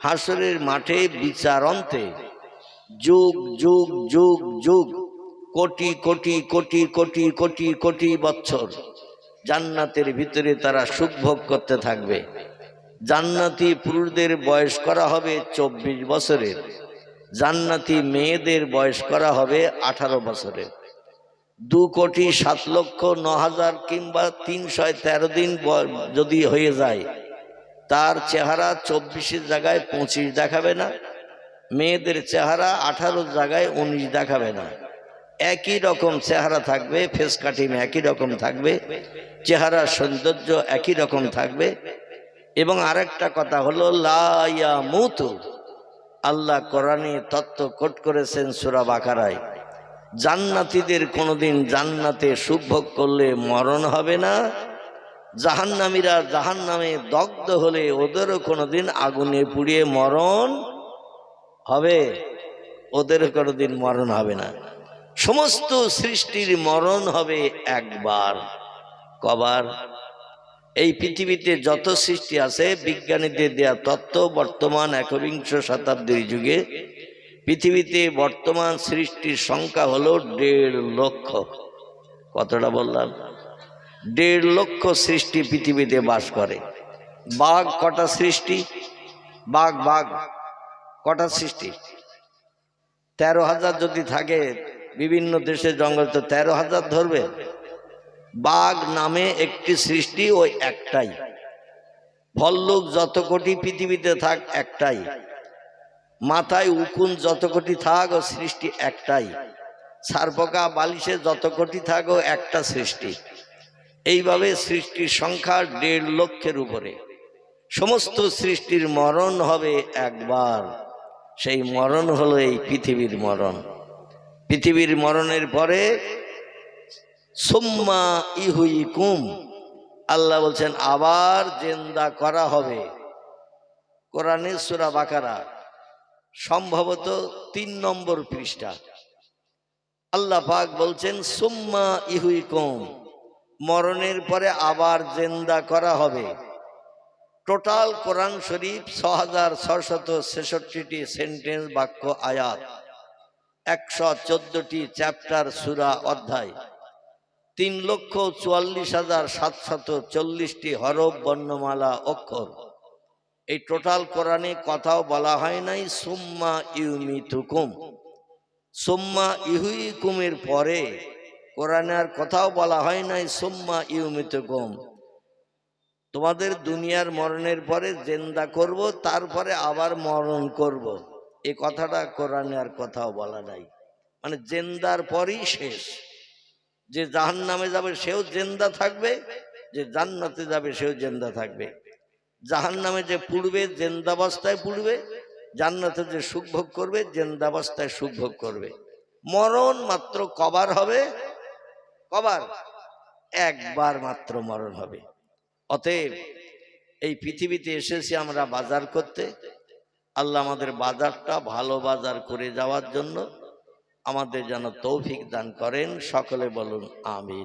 হাসরের মাঠে বিচারন্তে যুগ যুগ যুগ যুগ, কোটি কোটি কোটি কোটি কোটি কোটি বছর জান্নাতের ভিতরে তারা সুখ ভোগ করতে থাকবে। জান্নাতি পুরুষদের বয়স করা হবে চব্বিশ বছরের। জান্নাতি মেয়েদের বয়স করা হবে আঠারো বছরের। দু কোটি সাত লক্ষ ন হাজার কিংবা তিনশো তেরো দিন যদি হয়ে যায় তার চেহারা চব্বিশের জায়গায় পঁচিশ দেখাবে না। মেয়েদের চেহারা আঠারো জায়গায় উনিশ দেখাবে না। একই রকম চেহারা থাকবে ফেস কাটিং একই রকম থাকবে, চেহারার সৌন্দর্য একই রকম থাকবে। এবং আরেকটা কথা হলো লাইয়া মুতু আল্লাহ কোরআনে তত্ত্ব কোট করেছেন সুরা বাকারায়। জান্নাতীদের কোনোদিন জান্নাতে সুভোগ করলে মরণ হবে না জাহান্নামীরা জাহান্নামে দগ্ধ হলে ওদেরও কোনোদিন আগুনে পুড়িয়ে মরণ হবে। ওদেরও কোনোদিন মরণ হবে না। সমস্ত সৃষ্টির মরণ হবে একবার, কবার। এই পৃথিবীতে যত সৃষ্টি আছে, বিজ্ঞানীদের দেয়া তত্ত্ব বর্তমান একবিংশ শতাব্দীর যুগে, পৃথিবীতে বর্তমান সৃষ্টির সংখ্যা হলো দেড় লক্ষ। কতটা বললাম? দেড় লক্ষ সৃষ্টি পৃথিবীতে বাস করে। বাঘ কটা সৃষ্টি? বাঘ বাঘ, কটা সৃষ্টি? তেরো হাজার যদি থাকে, বিভিন্ন দেশের জঙ্গল, তো তেরো হাজার ধরবে। বাঘ নামে একটি সৃষ্টি, ওই একটাই। ভল্লুক যত কোটি পৃথিবীতে থাক, একটাই। মাথায় উকুন যত কোটি থাক, ও সৃষ্টি একটাই। সারপোকা বালিশে যত কোটি থাক, ও একটা সৃষ্টি। এইভাবে সৃষ্টির সংখ্যা দেড় লক্ষের উপরে। সমস্ত সৃষ্টির মরণ হবে একবার। সেই মরণ হলো এই পৃথিবীর মরণ। পৃথিবীর মরণের পরে সুম্মা ইহুই কুম আল্লাহ বলছেন, আবার জেন্দা করা হবে। কোরআনে সুরা বাকারা সম্ভবত তিন নম্বর পৃষ্ঠা। আল্লাহ পাক বলছেন, সুম্মা ইহুই কুম মরণের পরে আবার জেন্দা করা হবে। টোটাল কোরআন শরীফ ছ হাজার ছশত ছেষট্টিটি সেন্টেন্স বাক্য আয়াত, একশো চোদ্দটি চ্যাপ্টার সুরা অধ্যায়, তিন লক্ষ চুয়াল্লিশ হাজার সাতশত চল্লিশটি হরফ, বর্ণমালা, অক্ষর। এই টোটাল কোরআনে কথাও বলা হয় নাই, সুম্মা ইউমিতুকুম। সুম্মা ইহুইকুমের পরে কোরআনে আর কথাও বলা হয় নাই, সোম্মা ইউমিত ইউমিতুকুম। তোমাদের দুনিয়ার মরণের পরে জেন্দা করব, তারপরে আবার মরণ করব। এ কথাটা কোরআনে আর কথাও বলা নাই। মানে জেন্দার পরই শেষ। যে জাহান নামে যাবে সেও জেন্দা থাকবে, যে জান্নাতে যাবে সেও জেন্দা থাকবে। জাহান নামে যে পুড়বে, জেন্দাবস্থায় পুড়বে, জান্নাতে যে সুখ ভোগ করবে, জেন্দাবস্থায় সুখ ভোগ করবে। মরণ মাত্র কবার হবে কবার একবার মাত্র মরণ হবে। অতএব এই পৃথিবীতে এসেছি আমরা বাজার করতে। আল্লাহ আমাদের বাজারটা ভালো বাজার করে যাওয়ার জন্য আমাদের যেন তৌফিক দান করেন। সকলে বলুন, আমিন।